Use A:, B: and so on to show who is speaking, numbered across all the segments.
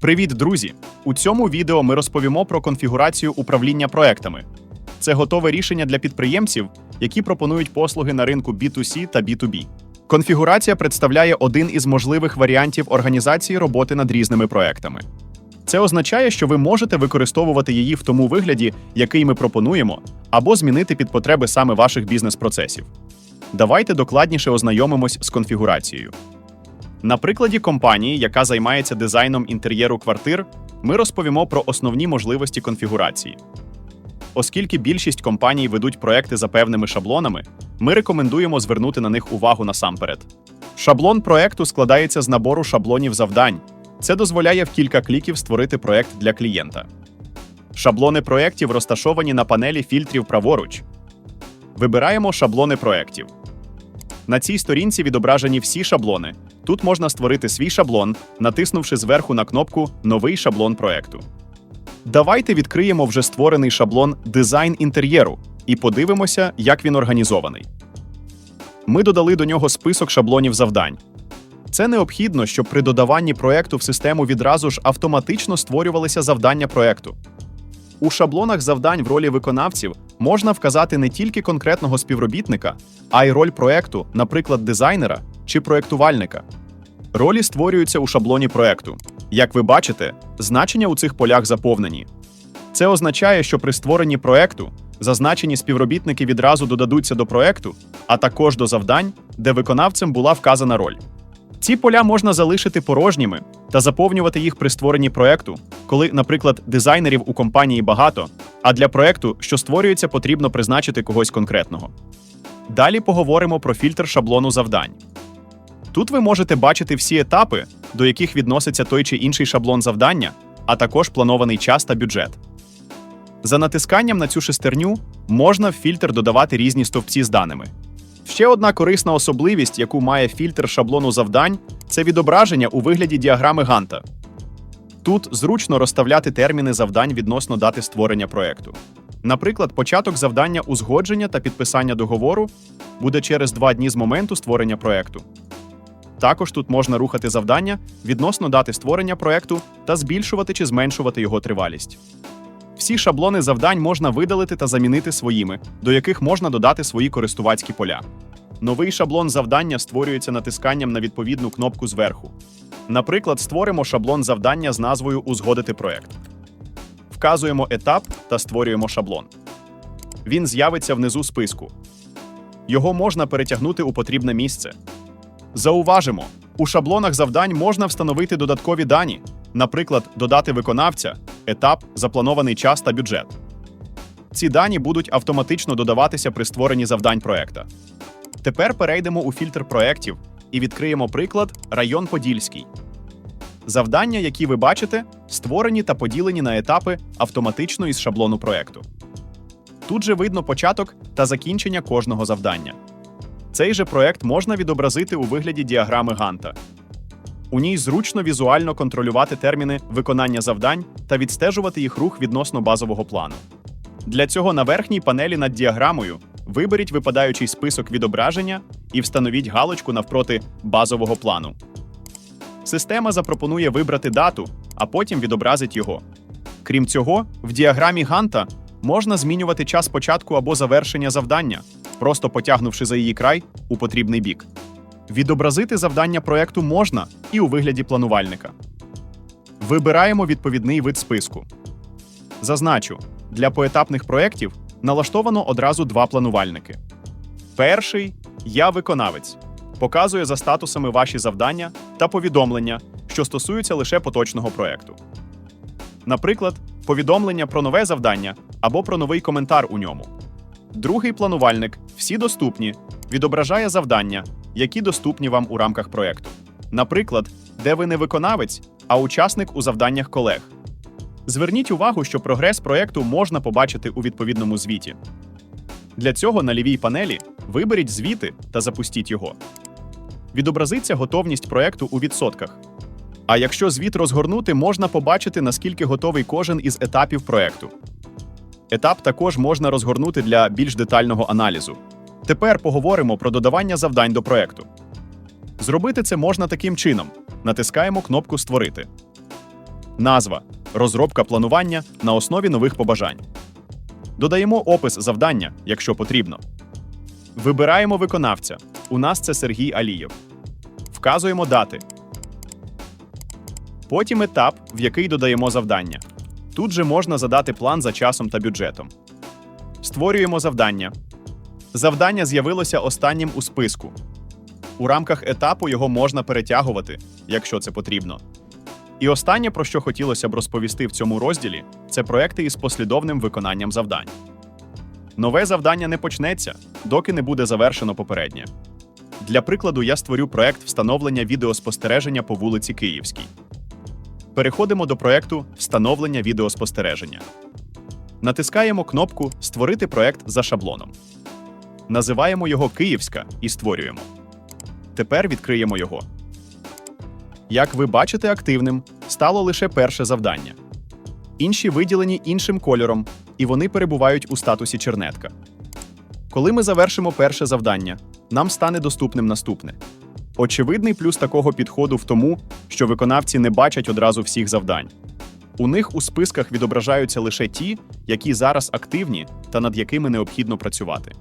A: Привіт, друзі! У цьому відео ми розповімо про конфігурацію управління проектами. Це готове рішення для підприємців, які пропонують послуги на ринку B2C та B2B. Конфігурація представляє один із можливих варіантів організації роботи над різними проектами. Це означає, що ви можете використовувати її в тому вигляді, який ми пропонуємо, або змінити під потреби саме ваших бізнес-процесів. Давайте докладніше ознайомимось з конфігурацією. На прикладі компанії, яка займається дизайном інтер'єру квартир, ми розповімо про основні можливості конфігурації. Оскільки більшість компаній ведуть проекти за певними шаблонами, ми рекомендуємо звернути на них увагу насамперед. Шаблон проекту складається з набору шаблонів завдань. Це дозволяє в кілька кліків створити проект для клієнта. Шаблони проєктів розташовані на панелі фільтрів праворуч. Вибираємо шаблони проєктів. На цій сторінці відображені всі шаблони. Тут можна створити свій шаблон, натиснувши зверху на кнопку Новий шаблон проекту. Давайте відкриємо вже створений шаблон дизайн інтер'єру і подивимося, як він організований. Ми додали до нього список шаблонів завдань. Це необхідно, щоб при додаванні проекту в систему відразу ж автоматично створювалися завдання проекту. У шаблонах завдань в ролі виконавців можна вказати не тільки конкретного співробітника, а й роль проекту, наприклад, дизайнера чи проектувальника. Ролі створюються у шаблоні проекту. Як ви бачите, значення у цих полях заповнені. Це означає, що при створенні проекту зазначені співробітники відразу додадуться до проекту, а також до завдань, де виконавцем була вказана роль. Ці поля можна залишити порожніми та заповнювати їх при створенні проекту, коли, наприклад, дизайнерів у компанії багато, а для проекту, що створюється, потрібно призначити когось конкретного. Далі поговоримо про фільтр шаблону завдань. Тут ви можете бачити всі етапи, до яких відноситься той чи інший шаблон завдання, а також планований час та бюджет. За натисканням на цю шестерню можна в фільтр додавати різні стовпці з даними. Ще одна корисна особливість, яку має фільтр шаблону завдань, це відображення у вигляді діаграми Ганта. Тут зручно розставляти терміни завдань відносно дати створення проекту. Наприклад, початок завдання узгодження та підписання договору буде через два дні з моменту створення проекту. Також тут можна рухати завдання відносно дати створення проекту та збільшувати чи зменшувати його тривалість. Всі шаблони завдань можна видалити та замінити своїми, до яких можна додати свої користувацькі поля. Новий шаблон завдання створюється натисканням на відповідну кнопку зверху. Наприклад, створимо шаблон завдання з назвою Узгодити проект. Вказуємо етап та створюємо шаблон. Він з'явиться внизу списку. Його можна перетягнути у потрібне місце. Зауважимо, у шаблонах завдань можна встановити додаткові дані, наприклад, додати виконавця, етап, запланований час та бюджет. Ці дані будуть автоматично додаватися при створенні завдань проекта. Тепер перейдемо у фільтр проєктів і відкриємо приклад Район Подільський. Завдання, які ви бачите, створені та поділені на етапи автоматично із шаблону проекту. Тут же видно початок та закінчення кожного завдання. Цей же проект можна відобразити у вигляді діаграми Ганта. У ній зручно візуально контролювати терміни виконання завдань та відстежувати їх рух відносно базового плану. Для цього на верхній панелі над діаграмою виберіть випадаючий список відображення і встановіть галочку навпроти базового плану. Система запропонує вибрати дату, а потім відобразить його. Крім цього, в діаграмі Ганта можна змінювати час початку або завершення завдання, просто потягнувши за її край у потрібний бік. Відобразити завдання проекту можна і у вигляді планувальника. Вибираємо відповідний вид списку. Зазначу, для поетапних проєктів налаштовано одразу два планувальники. Перший я виконавець. Показує за статусами ваші завдання та повідомлення, що стосуються лише поточного проєкту. Наприклад, повідомлення про нове завдання або про новий коментар у ньому. Другий планувальник всі доступні відображає завдання, які доступні вам у рамках проєкту. Наприклад, де ви не виконавець, а учасник у завданнях колег. Зверніть увагу, що прогрес проєкту можна побачити у відповідному звіті. Для цього на лівій панелі виберіть звіти та запустіть його. Відобразиться готовність проєкту у відсотках. А якщо звіт розгорнути, можна побачити, наскільки готовий кожен із етапів проєкту. Етап також можна розгорнути для більш детального аналізу. Тепер поговоримо про додавання завдань до проєкту. Зробити це можна таким чином: натискаємо кнопку Створити. назва, розробка планування на основі нових побажань. Додаємо опис завдання, якщо потрібно. Вибираємо виконавця. У нас це Сергій Алієв. Вказуємо дати. Потім етап, в який додаємо завдання. Тут же можна задати план за часом та бюджетом. Створюємо завдання. Завдання з'явилося останнім у списку. У рамках етапу його можна перетягувати, якщо це потрібно. І останнє, про що хотілося б розповісти в цьому розділі, це проекти із послідовним виконанням завдань. Нове завдання не почнеться, доки не буде завершено попереднє. Для прикладу, я створю проект встановлення відеоспостереження по вулиці Київській. Переходимо до проекту Встановлення відеоспостереження. Натискаємо кнопку Створити проект за шаблоном. Називаємо його Київська і створюємо. Тепер відкриємо його. Як ви бачите, активним стало лише перше завдання. Інші виділені іншим кольором, і вони перебувають у статусі чернетка. Коли ми завершимо перше завдання, нам стане доступним наступне. Очевидний плюс такого підходу в тому, що виконавці не бачать одразу всіх завдань. У них у списках відображаються лише ті, які зараз активні та над якими необхідно працювати.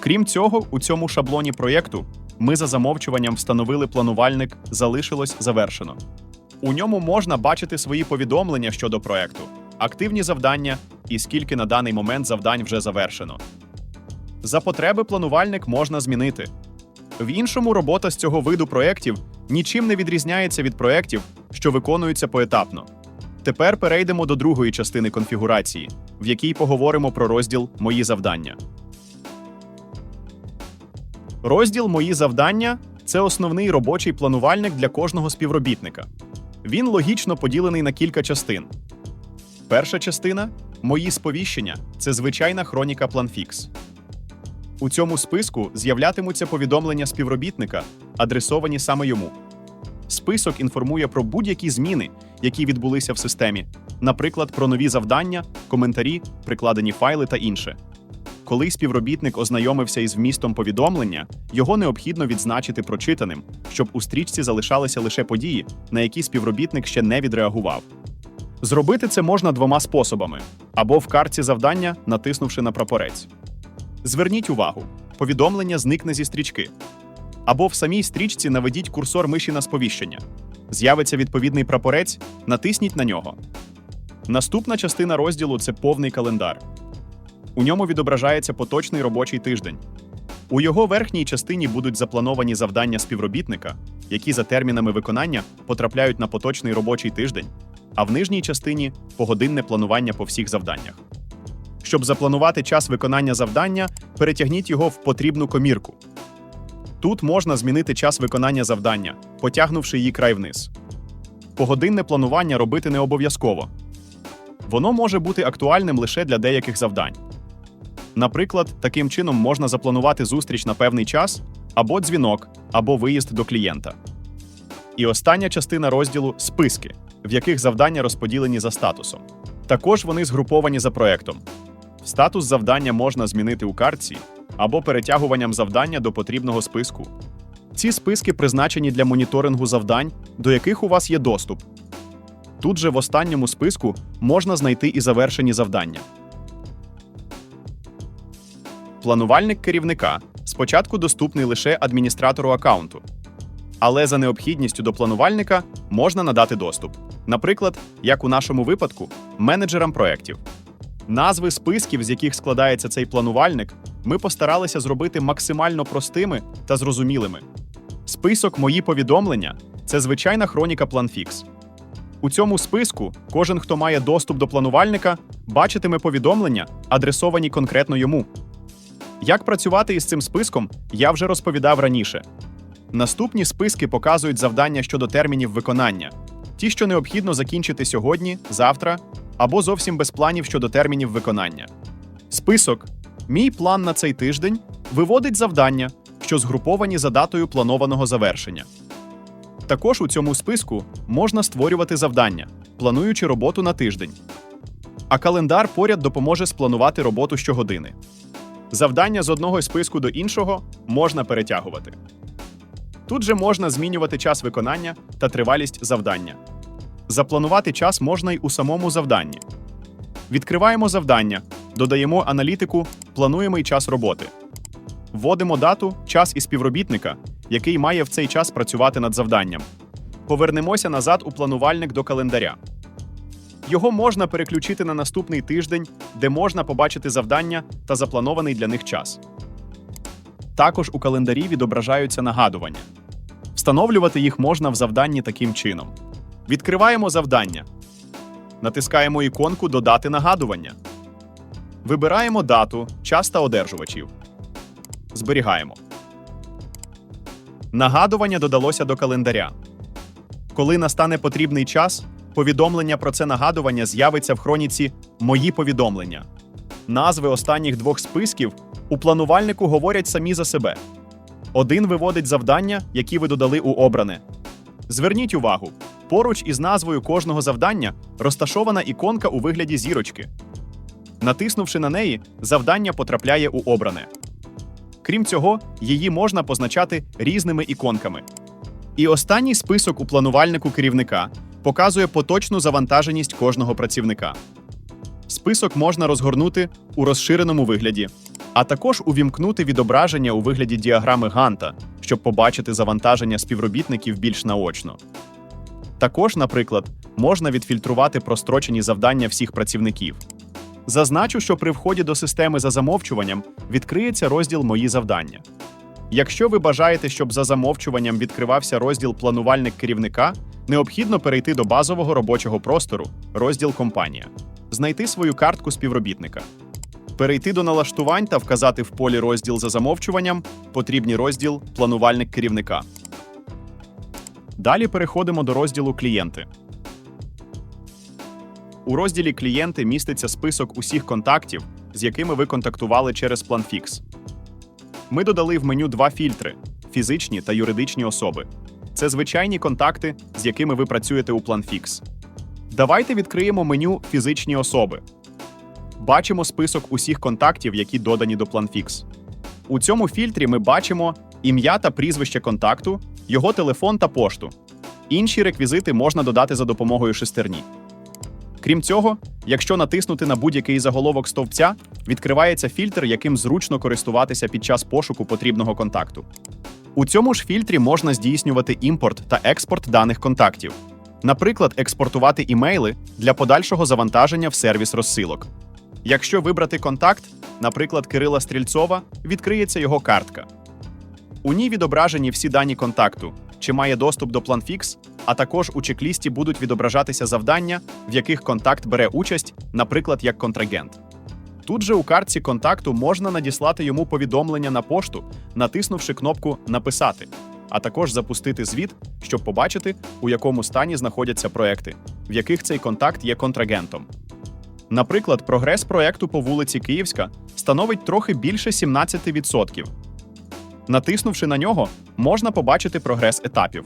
A: Крім цього, у цьому шаблоні проєкту ми за замовчуванням встановили планувальник залишилось завершено. У ньому можна бачити свої повідомлення щодо проєкту, активні завдання і скільки на даний момент завдань вже завершено. За потреби планувальник можна змінити. В іншому робота з цього виду проєктів нічим не відрізняється від проєктів, що виконуються поетапно. Тепер перейдемо до другої частини конфігурації, в якій поговоримо про розділ Мої завдання. Розділ Мої завдання це основний робочий планувальник для кожного співробітника. Він логічно поділений на кілька частин. Перша частина Мої сповіщення це звичайна хроніка PlanFix. У цьому списку з'являтимуться повідомлення співробітника, адресовані саме йому. Список інформує про будь-які зміни, які відбулися в системі, наприклад, про нові завдання, коментарі, прикладені файли та інше. Коли співробітник ознайомився із вмістом повідомлення, його необхідно відзначити прочитаним, щоб у стрічці залишалися лише події, на які співробітник ще не відреагував. Зробити це можна двома способами: або в картці завдання, натиснувши на прапорець. Зверніть увагу, повідомлення зникне зі стрічки. Або в самій стрічці наведіть курсор миші на сповіщення. З'явиться відповідний прапорець, натисніть на нього. Наступна частина розділу це повний календар. У ньому відображається поточний робочий тиждень. У його верхній частині будуть заплановані завдання співробітника, які за термінами виконання потрапляють на поточний робочий тиждень, а в нижній частині погодинне планування по всіх завданнях. Щоб запланувати час виконання завдання, перетягніть його в потрібну комірку. Тут можна змінити час виконання завдання, потягнувши її край вниз. Погодинне планування робити не обов'язково. Воно може бути актуальним лише для деяких завдань. Наприклад, таким чином можна запланувати зустріч на певний час, або дзвінок, або виїзд до клієнта. І остання частина розділу списки, в яких завдання розподілені за статусом. Також вони згруповані за проектом. Статус завдання можна змінити у картці або перетягуванням завдання до потрібного списку. Ці списки призначені для моніторингу завдань, до яких у вас є доступ. Тут же в останньому списку можна знайти і завершені завдання. Планувальник керівника спочатку доступний лише адміністратору аккаунту, але за необхідністю до планувальника можна надати доступ. Наприклад, як у нашому випадку, менеджерам проєктів. Назви списків, з яких складається цей планувальник, ми постаралися зробити максимально простими та зрозумілими. Список Мої повідомлення це звичайна хроніка PlanFix. У цьому списку кожен, хто має доступ до планувальника, бачитиме повідомлення, адресовані конкретно йому. Як працювати із цим списком, я вже розповідав раніше. Наступні списки показують завдання щодо термінів виконання, ті, що необхідно закінчити сьогодні, завтра або зовсім без планів щодо термінів виконання. Список Мій план на цей тиждень виводить завдання, що згруповані за датою планованого завершення. Також у цьому списку можна створювати завдання, плануючи роботу на тиждень. А календар поряд допоможе спланувати роботу щогодини. Завдання з одного списку до іншого можна перетягувати. Тут же можна змінювати час виконання та тривалість завдання. Запланувати час можна й у самому завданні. Відкриваємо завдання, додаємо аналітику, плануємо й час роботи. Вводимо дату, час і співробітника, який має в цей час працювати над завданням. Повернемося назад у планувальник до календаря. Його можна переключити на наступний тиждень, де можна побачити завдання та запланований для них час. Також у календарі відображаються нагадування. Встановлювати їх можна в завданні таким чином. Відкриваємо завдання. Натискаємо іконку Додати нагадування. Вибираємо дату, час та одержувачів. Зберігаємо. Нагадування додалося до календаря. Коли настане потрібний час, повідомлення про це нагадування з'явиться в хроніці Мої повідомлення. Назви останніх двох списків у планувальнику говорять самі за себе. Один виводить завдання, які ви додали у обране. Зверніть увагу, поруч із назвою кожного завдання розташована іконка у вигляді зірочки. Натиснувши на неї, завдання потрапляє у обране. Крім цього, її можна позначати різними іконками. І останній список у планувальнику керівника показує поточну завантаженість кожного працівника. Список можна розгорнути у розширеному вигляді, а також увімкнути відображення у вигляді діаграми Ганта, щоб побачити завантаження співробітників більш наочно. Також, наприклад, можна відфільтрувати прострочені завдання всіх працівників. Зазначу, що при вході до системи за замовчуванням відкриється розділ Мої завдання. Якщо ви бажаєте, щоб за замовчуванням відкривався розділ Планувальник керівника, необхідно перейти до базового робочого простору, розділ Компанія, знайти свою картку співробітника, перейти до налаштувань та вказати в полі розділ за замовчуванням потрібний розділ Планувальник керівника. Далі переходимо до розділу Клієнти. У розділі Клієнти міститься список усіх контактів, з якими ви контактували через PlanFix. Ми додали в меню два фільтри: фізичні та юридичні особи. Це звичайні контакти, з якими ви працюєте у PlanFix. Давайте відкриємо меню Фізичні особи. Бачимо список усіх контактів, які додані до PlanFix. У цьому фільтрі ми бачимо ім'я та прізвище контакту, його телефон та пошту. Інші реквізити можна додати за допомогою шестерні. Крім цього, якщо натиснути на будь-який заголовок стовпця, відкривається фільтр, яким зручно користуватися під час пошуку потрібного контакту. У цьому ж фільтрі можна здійснювати імпорт та експорт даних контактів, наприклад, експортувати імейли для подальшого завантаження в сервіс розсилок. Якщо вибрати контакт, наприклад, Кирила Стрільцова, відкриється його картка. У ній відображені всі дані контакту, чи має доступ до PlanFix, а також у чек-лісті будуть відображатися завдання, в яких контакт бере участь, наприклад, як контрагент. Тут же у картці контакту можна надіслати йому повідомлення на пошту, натиснувши кнопку Написати, а також запустити звіт, щоб побачити, у якому стані знаходяться проекти, в яких цей контакт є контрагентом. Наприклад, прогрес проекту по вулиці Київська становить трохи більше 17%. Натиснувши на нього, можна побачити прогрес етапів.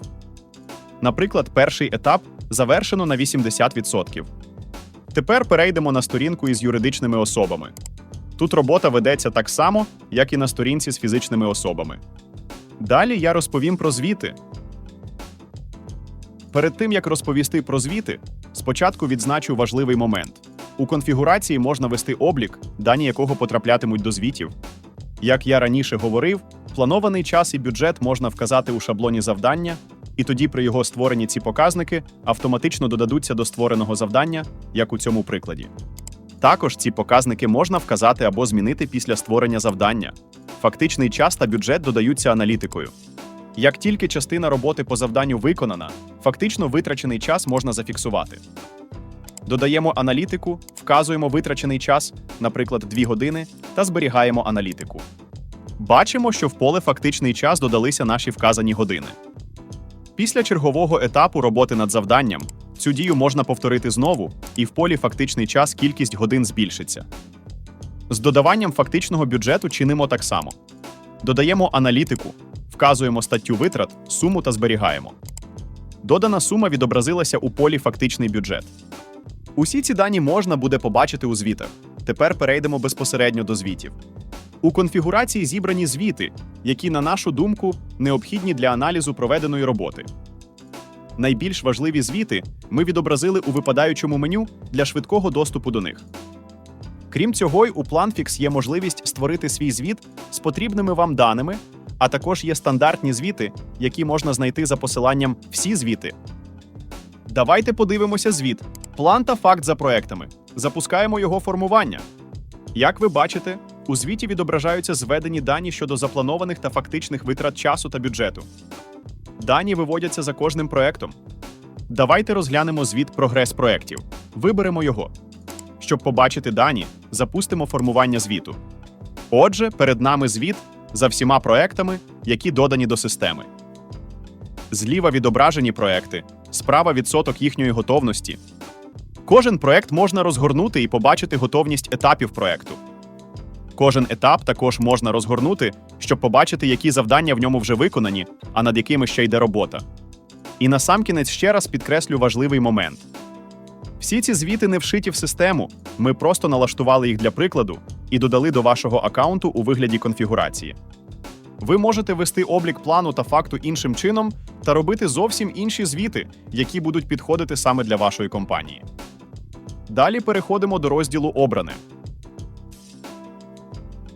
A: Наприклад, перший етап завершено на 80%. Тепер перейдемо на сторінку із юридичними особами. Тут робота ведеться так само, як і на сторінці з фізичними особами. Далі я розповім про звіти. Перед тим як розповісти про звіти, спочатку відзначу важливий момент. У конфігурації можна вести облік, дані якого потраплятимуть до звітів. Як я раніше говорив, планований час і бюджет можна вказати у шаблоні завдання, і тоді при його створенні ці показники автоматично додадуться до створеного завдання, як у цьому прикладі. Також ці показники можна вказати або змінити після створення завдання. Фактичний час та бюджет додаються аналітикою. Як тільки частина роботи по завданню виконана, фактично витрачений час можна зафіксувати. Додаємо аналітику, вказуємо витрачений час, наприклад, 2 години, та зберігаємо аналітику. Бачимо, що в поле фактичний час додалися наші вказані години. Після чергового етапу роботи над завданням цю дію можна повторити знову, і в полі фактичний час кількість годин збільшиться. З додаванням фактичного бюджету чинимо так само: додаємо аналітику, вказуємо статтю витрат, суму та зберігаємо. Додана сума відобразилася у полі фактичний бюджет. Усі ці дані можна буде побачити у звітах. Тепер перейдемо безпосередньо до звітів. У конфігурації зібрані звіти, які, на нашу думку, необхідні для аналізу проведеної роботи. найбільш важливі звіти ми відобразили у випадаючому меню для швидкого доступу до них. Крім цього, й у PlanFix є можливість створити свій звіт з потрібними вам даними, а також є стандартні звіти, які можна знайти за посиланням Всі звіти. Давайте подивимося звіт. План та факт за проектами. Запускаємо його формування. Як ви бачите, у звіті відображаються зведені дані щодо запланованих та фактичних витрат часу та бюджету. Дані виводяться за кожним проектом. Давайте розглянемо звіт прогрес проєктів. Виберемо його. Щоб побачити дані, запустимо формування звіту. Отже, перед нами звіт за всіма проектами, які додані до системи. Зліва відображені проекти, справа відсоток їхньої готовності. Кожен проект можна розгорнути і побачити готовність етапів проекту. Кожен етап також можна розгорнути, щоб побачити, які завдання в ньому вже виконані, а над якими ще йде робота. І насамкінець ще раз підкреслю важливий момент. Всі ці звіти не вшиті в систему. Ми просто налаштували їх для прикладу і додали до вашого аккаунту у вигляді конфігурації. Ви можете вести облік плану та факту іншим чином та робити зовсім інші звіти, які будуть підходити саме для вашої компанії. Далі переходимо до розділу Обране.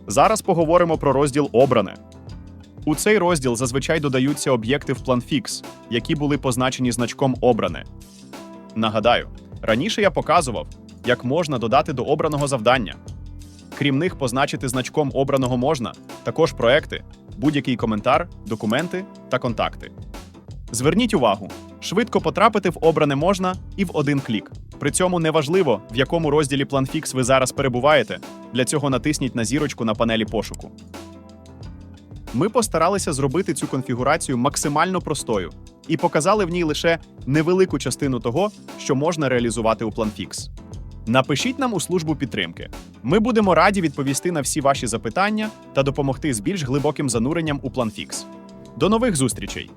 A: Зараз поговоримо про розділ Обране. У цей розділ зазвичай додаються об'єкти в PlanFix, які були позначені значком Обране. Нагадаю, раніше я показував, як можна додати до обраного завдання. Крім них, позначити значком обраного можна також проекти, будь-який коментар, документи та контакти. Зверніть увагу, швидко потрапити в обране можна і в один клік. При цьому неважливо, в якому розділі PlanFix ви зараз перебуваєте. Для цього натисніть на зірочку на панелі пошуку. Ми постаралися зробити цю конфігурацію максимально простою і показали в ній лише невелику частину того, що можна реалізувати у PlanFix. Напишіть нам у службу підтримки. Ми будемо раді відповісти на всі ваші запитання та допомогти з більш глибоким зануренням у PlanFix. До нових зустрічей!